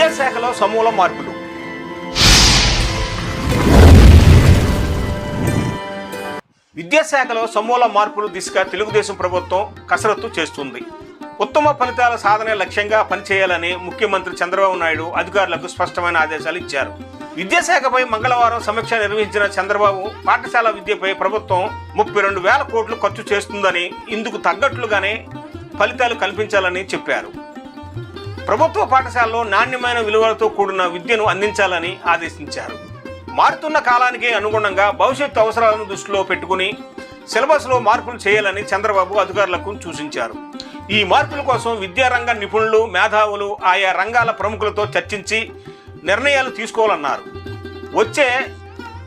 విద్యాశాఖలో సమూల మార్పులు. విద్యాశాఖలో సమూల మార్పులు దిశగా తెలుగుదేశం ప్రభుత్వం కసరత్తు చేస్తుంది. ఉత్తమ ఫలితాల సాధనే లక్ష్యంగా పనిచేయాలని ముఖ్యమంత్రి చంద్రబాబు నాయుడు అధికారులకు స్పష్టమైన ఆదేశాలు ఇచ్చారు. విద్యాశాఖపై మంగళవారం సమీక్ష నిర్వహించిన చంద్రబాబు పాఠశాల విద్యపై ప్రభుత్వం ముప్పై రెండు వేల కోట్లు ఖర్చు చేస్తుందని ఇందుకు తగ్గట్లుగానే ఫలితాలు కల్పించాలని చెప్పారు. ప్రభుత్వ పాఠశాలలో నాణ్యమైన విలువలతో కూడిన విద్యను అందించాలని ఆదేశించారు. మారుతున్న కాలానికి అనుగుణంగా భవిష్యత్తు అవసరాలను దృష్టిలో పెట్టుకుని సిలబస్లో మార్పులు చేయాలని చంద్రబాబు అధికారులకు సూచించారు. ఈ మార్పుల కోసం విద్యారంగ నిపుణులు మేధావులు ఆయా రంగాల ప్రముఖులతో చర్చించి నిర్ణయాలు తీసుకోవాలన్నారు. వచ్చే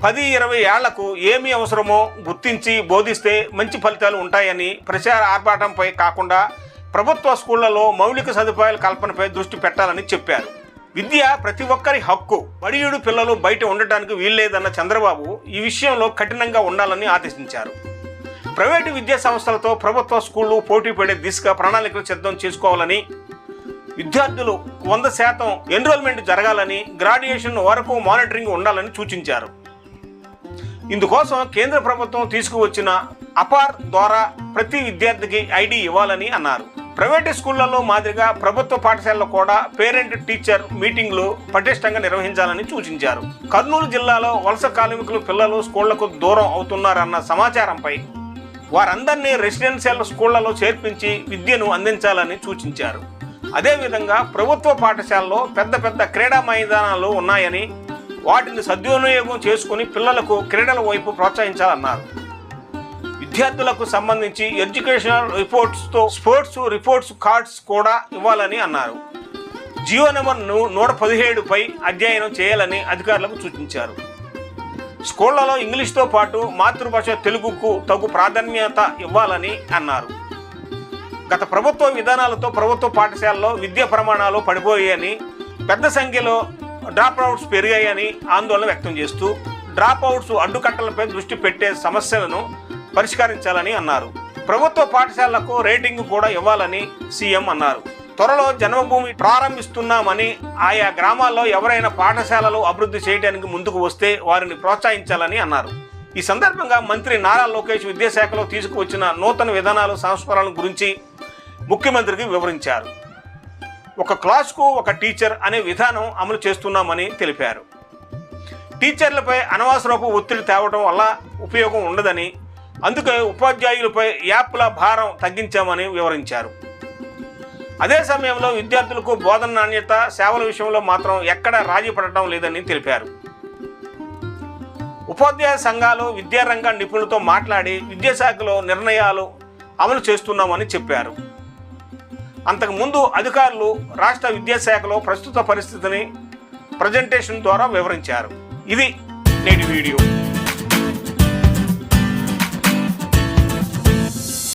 పది ఇరవై ఏళ్ళకు ఏమి అవసరమో గుర్తించి బోధిస్తే మంచి ఫలితాలు ఉంటాయని ప్రచార ఆర్భాటంపై కాకుండా ప్రభుత్వ స్కూళ్ళలో మౌలిక సదుపాయాల కల్పనపై దృష్టి పెట్టాలని చెప్పారు. విద్య ప్రతి ఒక్కరి హక్కు. బడియుడు పిల్లలు బయట ఉండటానికి వీల్లేదన్న చంద్రబాబు ఈ విషయంలో కఠినంగా ఉండాలని ఆదేశించారు. ప్రైవేటు విద్యా సంస్థలతో ప్రభుత్వ స్కూళ్ళు పోటీ పడే దిశగా ప్రణాళికలు సిద్ధం చేసుకోవాలని విద్యార్థులు వంద శాతం ఎన్రోల్మెంట్ జరగాలని గ్రాడ్యుయేషన్ వరకు మానిటరింగ్ ఉండాలని సూచించారు. ఇందుకోసం కేంద్ర ప్రభుత్వం తీసుకువచ్చిన అపార్ ద్వారా ప్రతి విద్యార్థికి ఐడి ఇవ్వాలని అన్నారు. ప్రైవేటు స్కూళ్ళలో మాదిరిగా ప్రభుత్వ పాఠశాలలో కూడా పేరెంట్ టీచర్ మీటింగ్లు పటిష్టంగా నిర్వహించాలని సూచించారు. కర్నూలు జిల్లాలో వలస కార్మికులు పిల్లలు స్కూళ్ళకు దూరం అవుతున్నారన్న సమాచారంపై వారందరినీ రెసిడెన్షియల్ స్కూళ్ళలో చేర్పించి విద్యను అందించాలని సూచించారు. అదేవిధంగా ప్రభుత్వ పాఠశాలలో పెద్ద పెద్ద క్రీడా మైదానాలు ఉన్నాయని వాటిని సద్వినియోగం చేసుకుని పిల్లలకు క్రీడల వైపు ప్రోత్సహించాలన్నారు. విద్యార్థులకు సంబంధించి ఎడ్యుకేషనల్ రిపోర్ట్స్తో స్పోర్ట్స్ రిపోర్ట్స్ కార్డ్స్ కూడా ఇవ్వాలని అన్నారు. జియో నెంబర్ను నూట పదిహేడుపై అధ్యయనం చేయాలని అధికారులకు సూచించారు. స్కూళ్ళలో ఇంగ్లీష్తో పాటు మాతృభాష తెలుగుకు తగు ప్రాధాన్యత ఇవ్వాలని అన్నారు. గత ప్రభుత్వ విధానాలతో ప్రభుత్వ పాఠశాలలో విద్యా ప్రమాణాలు పడిపోయాయని పెద్ద సంఖ్యలో డ్రాప్ అవుట్స్ పెరిగాయని ఆందోళన వ్యక్తం చేస్తూ డ్రాప్ అవుట్స్ అడ్డుకట్టలపై దృష్టి పెట్టే సమస్యలను పరిష్కరించాలని అన్నారు. ప్రభుత్వ పాఠశాలలకు రేటింగ్ కూడా ఇవ్వాలని సీఎం అన్నారు. త్వరలో జన్మభూమి ప్రారంభిస్తున్నామని ఆయా గ్రామాల్లో ఎవరైనా పాఠశాలలు అభివృద్ధి చేయడానికి ముందుకు వస్తే వారిని ప్రోత్సహించాలని అన్నారు. ఈ సందర్భంగా మంత్రి నారా లోకేష్ విద్యాశాఖలో తీసుకువచ్చిన నూతన విధానాలు సంస్కరణల గురించి ముఖ్యమంత్రికి వివరించారు. ఒక క్లాస్కు ఒక టీచర్ అనే విధానం అమలు చేస్తున్నామని తెలిపారు. టీచర్లపై అనవసరపు ఒత్తిడి తేవడం వల్ల ఉపయోగం ఉండదని అందుకే ఉపాధ్యాయులపై యాప్ల భారం తగ్గించామని వివరించారు. అదే సమయంలో విద్యార్థులకు బోధన నాణ్యత సేవల విషయంలో మాత్రం ఎక్కడ రాజీ పడటం లేదని తెలిపారు. ఉపాధ్యాయ సంఘాలు విద్యారంగ నిపుణులతో మాట్లాడి విద్యాశాఖలో నిర్ణయాలు అమలు చేస్తున్నామని చెప్పారు. అంతకుముందు అధికారులు రాష్ట్ర విద్యాశాఖలో ప్రస్తుత పరిస్థితిని ప్రజెంటేషన్ ద్వారా వివరించారు. ఇది నేటి వీడియో.